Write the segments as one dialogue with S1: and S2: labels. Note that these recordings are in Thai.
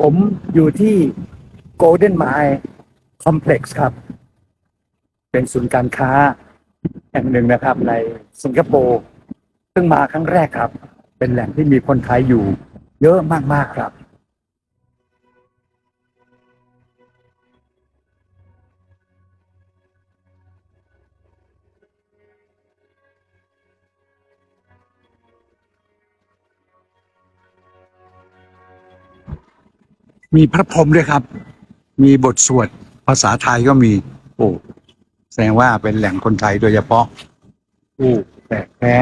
S1: ผมอยู่ที่ Golden Mile Complex ครับ เป็นศูนย์การค้าแห่งหนึ่งนะครับ ในสิงคโปร์ซึ่งมาครั้งแรกครับ เป็นแหล่งที่มีคนไทยอยู่ เยอะมากๆครับ
S2: มีพระพรหมด้วยครับ มีบทสวดภาษาไทยก็มี โอ้แสดงว่าเป็นแหล่งคนไทยโดยเฉพาะ
S1: โอ้แปลกแพ้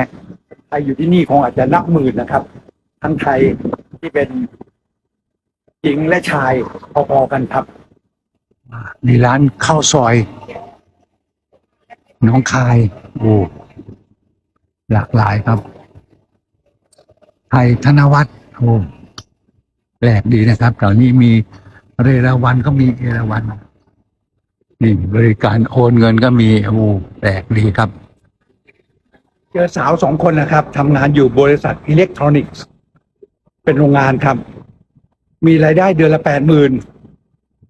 S1: ไทยอยู่ที่นี่คงอาจจะนับหมื่นนะครับ ทั้งไทยที่เป็นหญิงและชายพอๆกันครับ
S2: มีร้านข้าวซอยน้องคายโอ้หลากหลายครับ ไทยธนวัฒน์โอ้ แปลกดีนะครับแถวนี้มีเรราวันก็มีเอราวันนี่บริการโอนเงินก็มีโอ้แปลกดีครับ
S1: เจอสาวสองคนนะครับทำงานอยู่บริษัทอิเล็กทรอนิกส์ เป็นโรงงานครับ มีรายได้เดือนละแปดหมื่น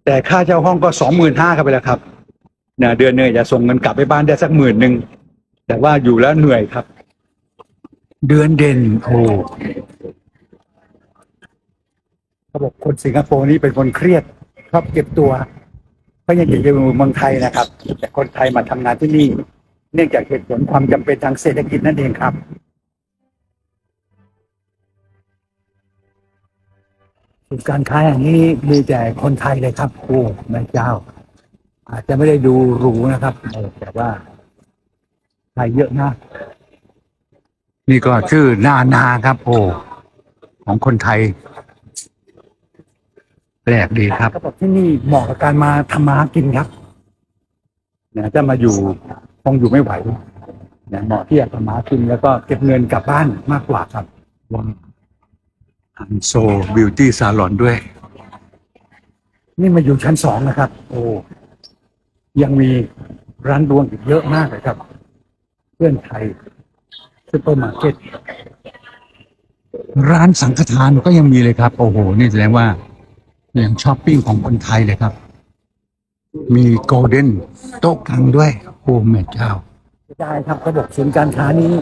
S1: แต่ค่าเช่าห้องก็สองหมื่นห้าครับไปแล้วครับเนี่ยเดือนหนึงจะส่งเงินกลับไปบ้านได้สักหมื่นหนึ่งแต่ว่าอยู่แล้วเหนื่อยครับ
S2: เดือนเด่นโอ้
S1: เขาบอกคน สิงคโปร์นี่เป็นคนเครียดชอบเก็บตัวเพราะยังอยู่ในเมืองไทยนะครับ แต่คนไทยมาทำงานที่นี่ เนื่องจากเหตุผลความจำเป็นทางเศรษฐกิจนั่นเองครับศูนการค้าอย่างนี้มีแต่คนไทยเลยครับโอ้แม่เจ้า อาจจะไม่ได้ดูหรูนะครับแต่ว่าไทยเยอะนะ
S2: นี่ก็ชื่อนานาครับ โอ้ของคนไทย แปลกดีครับ
S1: ก็บอกที่นี่เหมาะกับการมาทำมาหากินครับนะถ้ามาอยู่คงอยู่ไม่ไหวนะเหมาะที่จะทำมาหากินแล้วก็เก็บเงินกลับบ้านมากกว่าครับ
S2: ว่าอันโซบิวตี้ซาลอนด้วย
S1: นี่มาอยู่ชั้นสองนะครับ โอ้ยังมีร้านรวงอีกเยอะมากเลยครับ เพื่อนไทยซูเปอร์มาร์เก็ต
S2: ร้านสังฆทานก็ยังมีเลยครับ โอ้โห นี่แสดงว่า ยังช้อปปิ้งของคนไทยเลยครับ มีโกลเด้นโต๊ะกลางด้วยโอ้แม่เจ้า
S1: ได้ครับเขาบอกศูนย์การค้านี้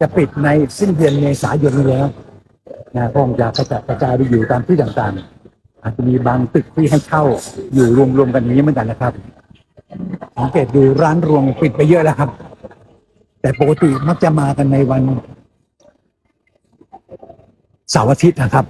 S1: จะปิดในสิ้นเดือนเมษายนนี้แล้วนะคงจะกระจัดกระจายไปอยู่ตามที่ต่างๆ อาจจะมีบางตึกที่ให้เช่าอยู่รวมๆกันอย่างนี้เหมือนกันนะครับสังเกตดูร้านรวงปิดไปเยอะแล้วครับ แต่ปกติมักจะมากันในวันเสาร์อาทิตย์นะครับ